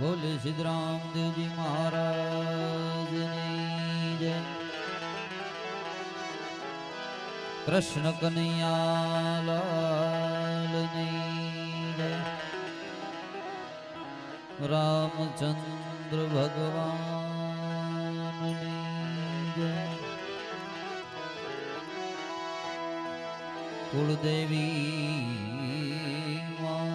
બોલે સિદ્ધરામ દેવજી મહારાજની જય. કૃષ્ણ કનૈયા લાલની જય. રામચંદ્ર ભગવાન જય. કુળદેવી માતની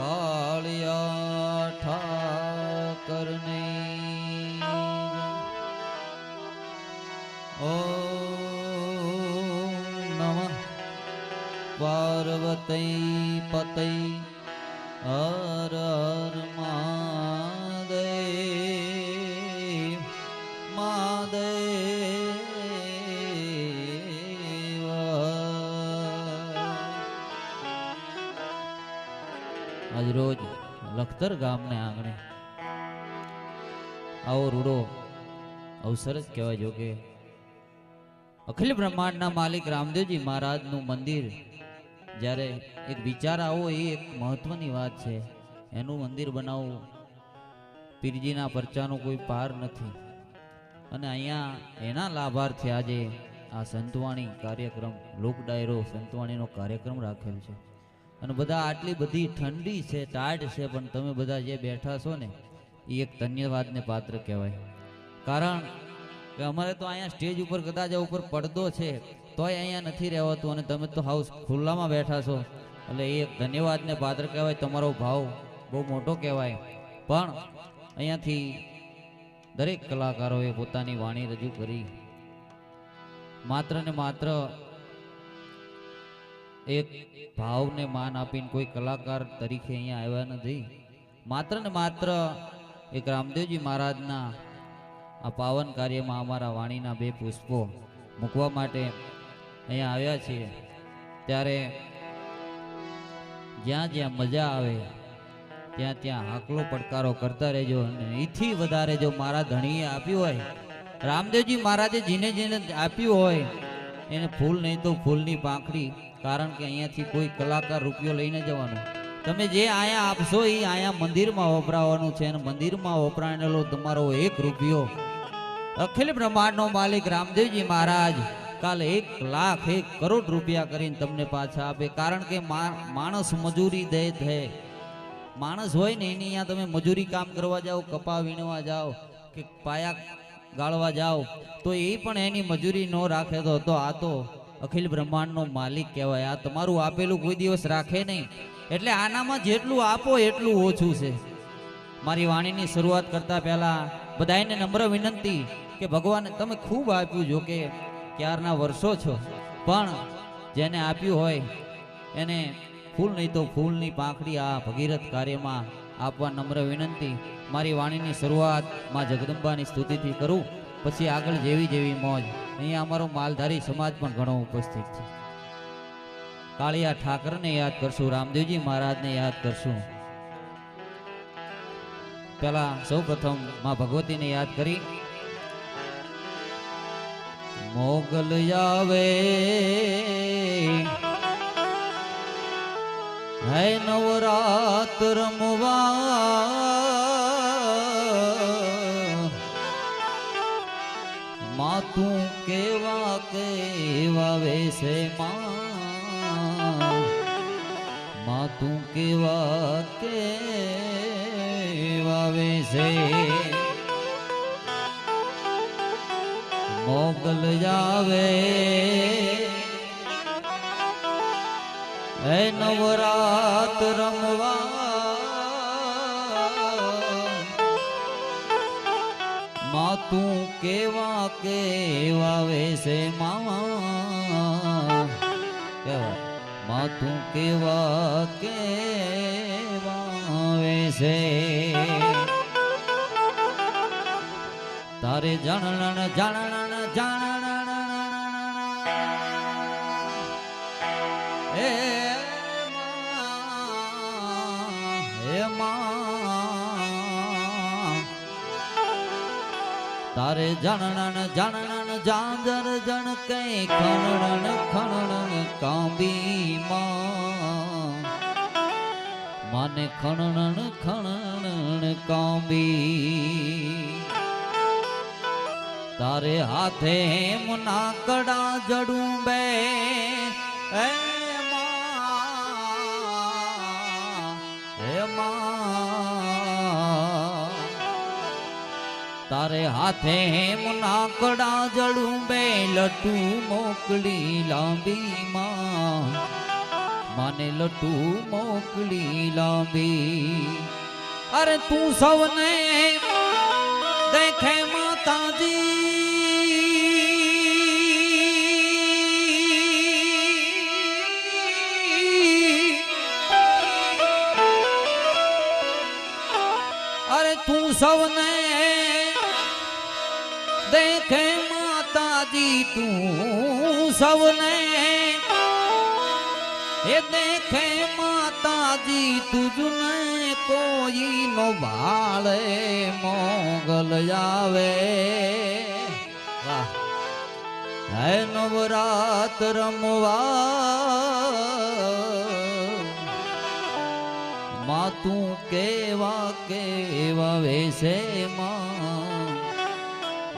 કાળિયા ઠાકરને. ઓમ નમઃ. પાર્વતી પતઈ હર હર મહાદેવ રોજ લખતર ગામને આંગણે. આવો રૂડો અવસર જ કહેવાય જો કે અખિલ બ્રહ્માંડના માલિક રામદેવજી મહારાજનું મંદિર જ્યારે એક વિચાર આવો એ એક મહત્વની વાત છે. એનું મંદિર બનાવવું પીરજીના પરચાનો કોઈ પાર નથી. અને અહીંયા એના લાભાર્થે આજે આ સંતવાણી કાર્યક્રમ લોક ડાયરો સંતવાણીનો કાર્યક્રમ રાખેલ છે. અને બધા આટલી બધી ઠંડી છે, ટાઢ છે, પણ તમે બધા જે બેઠા છો ને, એ એક ધન્યવાદને પાત્ર કહેવાય. કારણ કે અમારે તો અહીંયા સ્ટેજ ઉપર કદાચ ઉપર પડદો છે, તોય અહીંયા નથી રહેવાતું અને તમે તો હાઉસ ખુલ્લામાં બેઠા છો. એટલે એ ધન્યવાદને પાત્ર કહેવાય, તમારો ભાવ બહુ મોટો કહેવાય. પણ અહીંયાથી દરેક કલાકારોએ પોતાની વાણી રજૂ કરી. માત્ર ને માત્ર એક ભાવને માન આપીને કોઈ કલાકાર તરીકે અહીંયા આવ્યા નથી. માત્ર ને માત્ર એક રામદેવજી મહારાજના આ પાવન કાર્યમાં અમારા વાણીના બે પુષ્પો મૂકવા માટે અહીંયા આવ્યા છીએ. ત્યારે જ્યાં જ્યાં મજા આવે, ત્યાં ત્યાં હાકલો પડકારો કરતા રહેજો અને એથી વધારે જો મારા ધણીએ આપ્યું હોય, રામદેવજી મહારાજે જીને જીને આપ્યું હોય એને ફૂલ નહીં તો ફૂલની પાંખડી, કારણ કે અહીંયાથી કોઈ કલાકાર રૂપિયો લઈને જવાનો. તમે જે અહીંયા આપશો એ અહીંયા મંદિરમાં વપરાવાનું છે અને મંદિરમાં વપરાયેલો તમારો એક રૂપિયો. અખિલ બ્રહ્માંડનો માલિક રામદેવજી મહારાજ કાલે એક લાખ, એક કરોડ રૂપિયા કરીને તમને પાછા આપે, કારણ કે માણસ મજૂરી દે છે માણસ હોય ને એની અહીંયા તમે મજૂરી કામ કરવા જાઓ, કપા વીણવા જાઓ, કે પાયા ગાળવા જાઓ. તો એ પણ એની મજૂરી ન રાખે તો તો આ તો અખિલ બ્રહ્માંડનો માલિક કહેવાય. આ તમારું આપેલું કોઈ દિવસ રાખે નહીં. એટલે આનામાં જેટલું આપો એટલું ઓછું છે. મારી વાણીની શરૂઆત કરતા પહેલાં બધાને નમ્ર વિનંતી કે ભગવાને તમે ખૂબ આપ્યું જો કે ક્યારના વર્ષો છો. પણ જેને આપ્યું હોય, એને ફૂલ નહીં તો ફૂલની પાંખડી આ ભગીરથ કાર્યમાં આપવા નમ્ર વિનંતી. મારી વાણીની શરૂઆતમાં જગદંબાની સ્તુતિથી કરું, પછી આગળ જેવી જેવી મોજ. અહીંયા અમારો માલધારી સમાજ પણ ઘણો ઉપસ્થિત છે. કાળિયા ઠાકરને યાદ કરશું, રામદેવજી મહારાજને યાદ કરશું. પહેલા સૌ પ્રથમમાં ભગવતીને યાદ કરી. મોગલ આવે હે નવરાત રમવા. માતું કેવા કેવા વેશે માં? તું કેવા કેવા વેશે? મોગલ જાવે એ નવરાત રમવા માતું કેવા કેવા વેશે મામા? કેવા? માતું કેવા કેવા વેશે તારે જણણ જણણ જણણ હે માં, હે માં તારે જણણ જણણ જાંજર જણ કઈ ખણણ ખણણ કાંબી માને ખણણ ખણણ કાંબી તારે હાથે મુના કડા જડું બે એ માં. તારે હાથે મુના કડા જડું બે લટુ મોકલી લાંબી માં માને લટુ મોકલી લાંબી. અરે તું સૌને દેખે માતાજી તું સૌને એ દેખે માતાજી તુજને કોઈ નો ભાળે મોગલ આવે. હે નવરાત રમવા. માં તું કેવા કેવા વેસે માં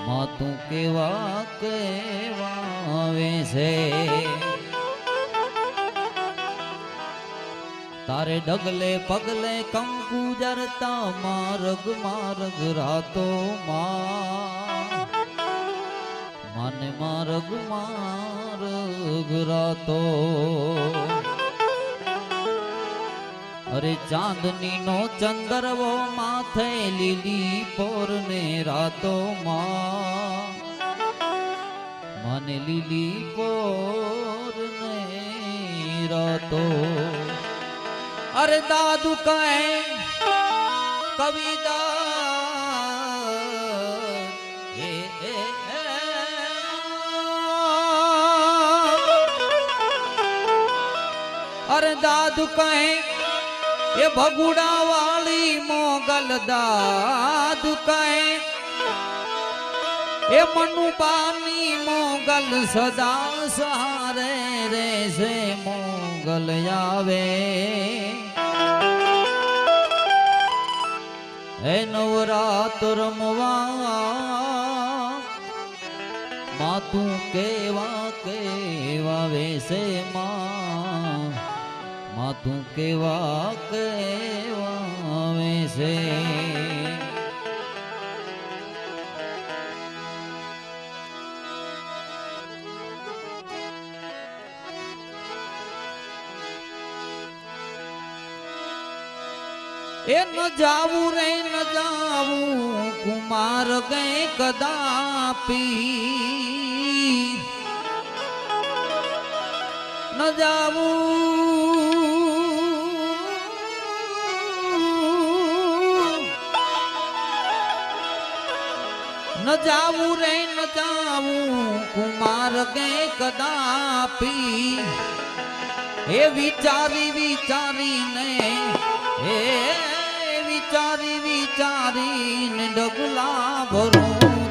માં તું કેવા કેવા છે? તારે ડગલે પગલે કંકુ જરતા માર્ગ માર્ગ રાતો મને માર્ગ માર્ગ રાતો. અરે ચાંદની નો ચંદરવો માથે લીલી પોર ને રાતો માં મને લીલી પોર ને રાતો અરે દાદુ કહે કવિતા એ એ એ. એ ભગુડા વાળી મોગલ દાદુ કહે. એ મનુબાની મોગલ સદા સહારે રહેશે મોગલ આવે. હે નવરાત રમવા માતું કેવા કેવા વેશે માં. માતું કેવા કેવા છે એ ન જાવું રે ન જાવું કુમાર ગઈ કદાપી ન જાવું જાવું રે ન જાવું કુમાર ગए કદાપી. એ વિચારી, વિચારીને એ વિચારી, વિચારીને ડગલા ભરું.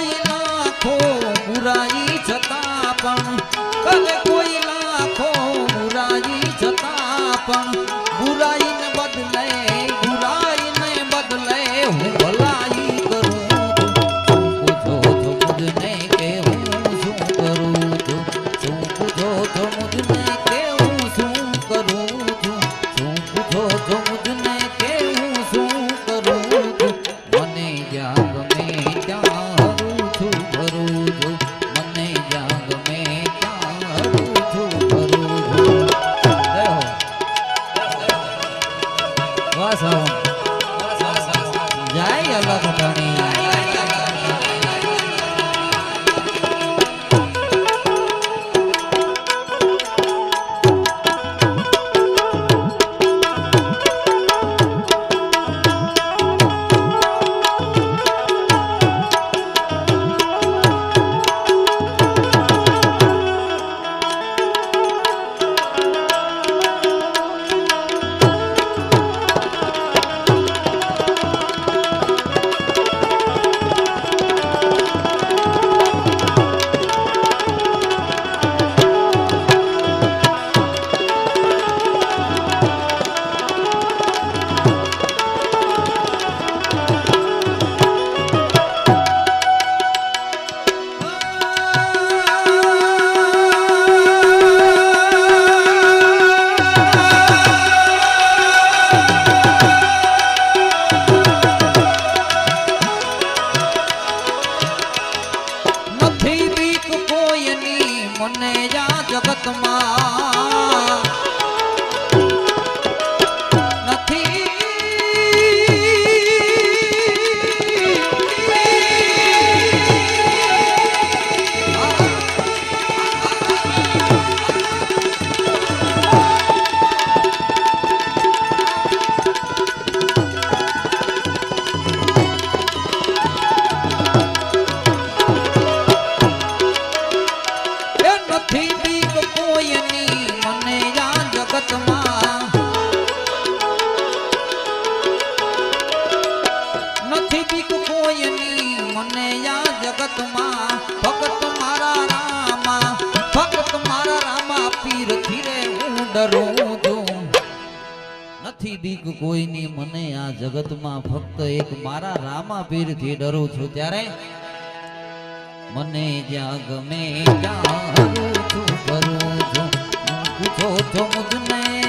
કોઈ નાખો બુરાઈ છતાં પણ. કદ કોઈ નાખો બુરાઈ છતાં પણ. કોઈની મને યા જગતમાં. નથી બીક કોઈની. મને આ જગતમાં ફક્ત એક મારા રામા પીરથી ડરું છું ત્યારે મને જ્યાં ગમે ત્યાં કરું છું. પૂછો છો મુજને